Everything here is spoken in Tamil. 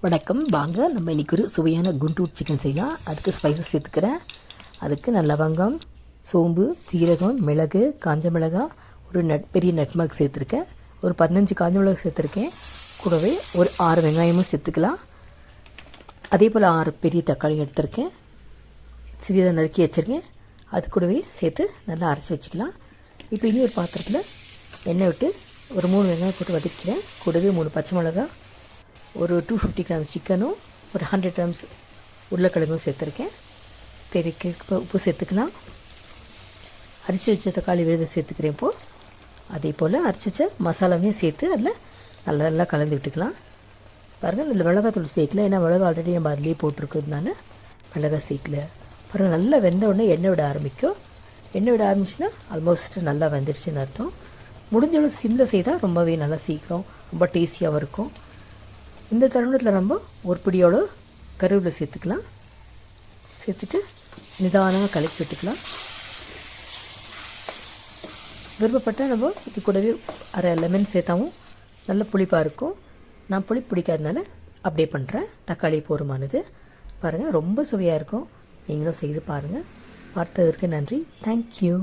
வணக்கம். வாங்க நம்ம இன்றைக்கி ஒரு சுவையான குண்டூர் சிக்கன் செய்யலாம். அதுக்கு ஸ்பைசஸ் சேர்த்துக்கிறேன். அதுக்கு நான் லவங்கம் சோம்பு சீரகம் மிளகு காஞ்ச மிளகாய் ஒரு நட் பெரிய நட்மக் சேர்த்துருக்கேன். ஒரு பதினஞ்சு காஞ்ச மிளகு சேர்த்துருக்கேன். கூடவே ஒரு ஆறு வெங்காயமும் சேர்த்துக்கலாம். அதே போல் ஆறு பெரிய தக்காளி எடுத்திருக்கேன். சிறிதாக நறுக்கி வச்சுருக்கேன். அது கூடவே சேர்த்து நல்லா அரைச்சி வச்சுக்கலாம். இப்போ இனி ஒரு பாத்திரத்தில் எண்ணெய் விட்டு ஒரு மூணு வெங்காயம் போட்டு வதக்கிறேன். கூடவே மூணு பச்சை மிளகாய் ஒரு டூ ஃபிஃப்டி கிராம்ஸ் சிக்கனும் ஒரு ஹண்ட்ரட் கிராம்ஸ் உருளைக்கிழங்கும் சேர்த்துருக்கேன். தேவைக்கு இப்போ உப்பு சேர்த்துக்கலாம். அரிசி வச்ச தக்காளி விழுத சேர்த்துக்கிறேன் இப்போது அதே போல் அரிசி வச்ச மசாலாவையும் சேர்த்து அதில் நல்லா நல்லா கலந்து விட்டுக்கலாம். பாருங்கள் இதில் மிளகாத்தூள் சேர்க்கல. ஏன்னா மிளகா ஆல்ரெடி நம்ம அதுலேயே போட்டிருக்கிறதுனால மிளகா சேர்க்கல. பாருங்கள் நல்லா வெந்த உடனே எண்ணெய் விட ஆரம்பிக்கும். எண்ணெய் விட ஆரம்பிச்சுன்னா ஆல்மோஸ்ட் நல்லா வெந்துடுச்சுன்னு அர்த்தம். முடிஞ்சளவு சிம்மில் செய்தால் ரொம்பவே நல்லா சீக்கிரம் ரொம்ப டேஸ்டியாகவும் இருக்கும். இந்த தருணத்தில் நம்ம ஒரு பிடியோட கருவேப்பிலை சேர்த்துக்கலாம். சேர்த்துட்டு நிதானமாக கலக்கி விட்டுக்கலாம். விருப்பப்பட்டால் நம்ம இது கூடவே அரை லெமன் சேர்த்தாவும் நல்ல புளிப்பாக இருக்கும். நான் புளி பிடிக்காதனால அப்படியே பண்ணுறேன் தக்காளி போருமானது பாருங்கள் ரொம்ப சுவையாக இருக்கும். நீங்களும் செய்து பாருங்கள் பார்த்ததற்கு நன்றி. தேங்க்யூ